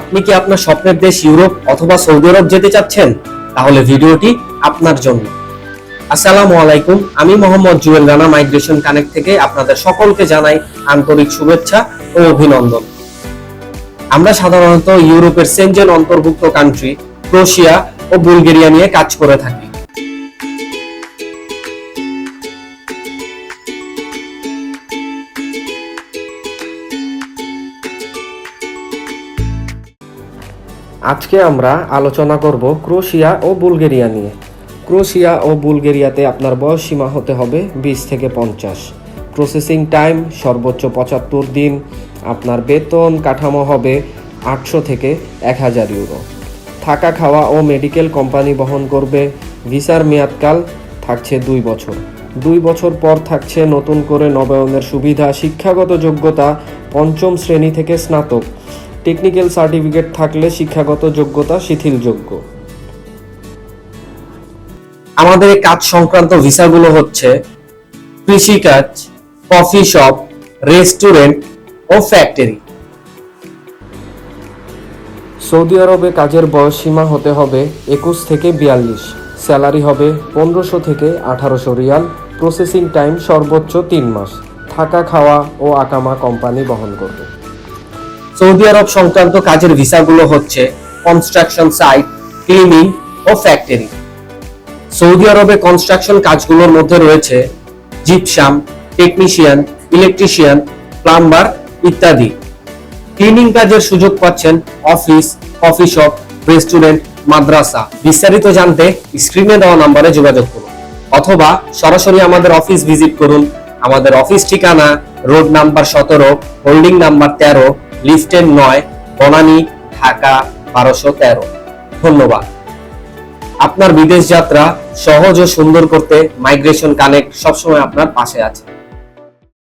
আপনি কি আপনার স্বপ্নের দেশ ইউরোপ অথবা সৌদি আরব যেতে চাচ্ছেন? তাহলে ভিডিওটি আপনার জন্য। আসসালামু আলাইকুম, আমি মোহাম্মদ জুয়েল রানা, মাইগ্রেশন কানেক্ট থেকে আপনাদের সকলকে জানাই আন্তরিক শুভেচ্ছা ও অভিনন্দন। আমরা সাধারণত ইউরোপের সেনজেন অন্তর্ভুক্ত কান্ট্রি ক্রোশিয়া ও বুলগেরিয়া নিয়ে কাজ করে থাকি। আজকে আমরা আলোচনা করব ক্রোশিয়া ও বুলগেরিয়া নিয়ে। ক্রোশিয়া ও বুলগেরিয়াতে আপনার বয়স সীমা হতে হবে বিশ থেকে পঞ্চাশ। প্রসেসিং টাইম সর্বোচ্চ পঁচাত্তর দিন। আপনার বেতন কাঠামো হবে আটশো থেকে এক হাজার ইউরো। থাকা খাওয়া ও মেডিকেল কোম্পানি বহন করবে। ভিসার মেয়াদকাল থাকছে দুই বছর। দুই বছর পর থাকছে নতুন করে নবায়নের সুবিধা, শিক্ষাগত যোগ্যতা পঞ্চম শ্রেণি থেকে স্নাতক। টেকনিক্যাল সার্টিফিকেট থাকলে শিক্ষাগত যোগ্যতা শিথিলযোগ্য। আমাদের কাজ সংক্রান্ত ভিসাগুলো হচ্ছে কৃষিকাজ কফি শপ রেস্টুরেন্ট ও ফ্যাক্টরি। সৌদি আরবে কাজের বয়স সীমা হতে হবে একুশ থেকে বিয়াল্লিশ। স্যালারি হবে পনেরোশো থেকে আঠারোশো রিয়াল। প্রসেসিং টাইম সর্বোচ্চ তিন মাস। থাকা খাওয়া ও আকামা কোম্পানি বহন করবে। সৌদি আরব সংক্রান্ত কাজের ভিসাগুলো হচ্ছে কনস্ট্রাকশন সাইট ক্লিনিং ও ফ্যাক্টরি সৌদি আরবে কনস্ট্রাকশন কাজগুলোর মধ্যে রয়েছে জিপসাম টেকনিশিয়ান ইলেকট্রিশিয়ান প্লাম্বার ইত্যাদি। ক্লিনিং কাজের সুযোগ পাচ্ছেন অফিস কফি শপ রেস্টুরেন্ট মাদ্রাসা। বিস্তারিত জানতে স্ক্রিনে দেওয়া নম্বরে যোগাযোগ করুন। অথবা সরাসরি আমাদের অফিস ভিজিট করুন। আমাদের অফিস ঠিকানা রোড নাম্বার সতেরো, হোল্ডিং নাম্বার তেরো, লিফটের নয়, বনানী, ঢাকা বারোশো তেরো। ধন্যবাদ। আপনার বিদেশ যাত্রা সহজ ও সুন্দর করতে মাইগ্রেশন কানেক্ট সবসময় আপনার পাশে আছে।